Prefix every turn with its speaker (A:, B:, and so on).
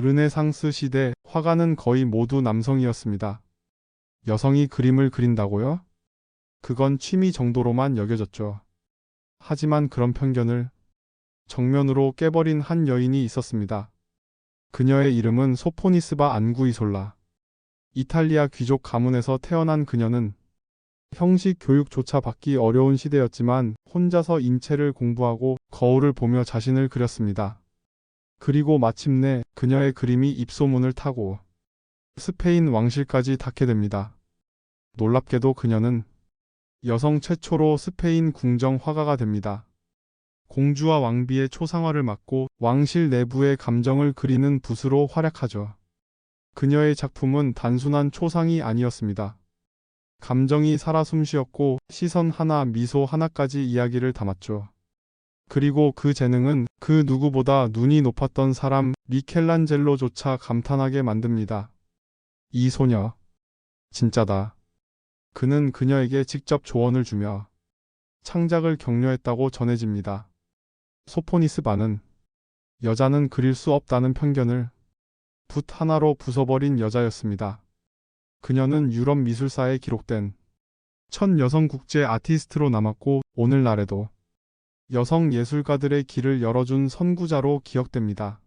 A: 르네상스 시대 화가는 거의 모두 남성이었습니다. 여성이 그림을 그린다고요? 그건 취미 정도로만 여겨졌죠. 하지만 그런 편견을 정면으로 깨버린 한 여인이 있었습니다. 그녀의 이름은 소포니스바 안구이솔라. 이탈리아 귀족 가문에서 태어난 그녀는 형식 교육조차 받기 어려운 시대였지만 혼자서 인체를 공부하고 거울을 보며 자신을 그렸습니다. 그리고 마침내 그녀의 그림이 입소문을 타고 스페인 왕실까지 닿게 됩니다. 놀랍게도 그녀는 여성 최초로 스페인 궁정 화가가 됩니다. 공주와 왕비의 초상화를 맡고 왕실 내부의 감정을 그리는 붓으로 활약하죠. 그녀의 작품은 단순한 초상이 아니었습니다. 감정이 살아 숨쉬었고 시선 하나, 미소 하나까지 이야기를 담았죠. 그리고 그 재능은 그 누구보다 눈이 높았던 사람 미켈란젤로조차 감탄하게 만듭니다. 이 소녀, 진짜다. 그는 그녀에게 직접 조언을 주며 창작을 격려했다고 전해집니다. 소포니스 바는 여자는 그릴 수 없다는 편견을 붓 하나로 부숴버린 여자였습니다. 그녀는 유럽 미술사에 기록된 첫 여성 국제 아티스트로 남았고 오늘날에도 여성 예술가들의 길을 열어준 선구자로 기억됩니다.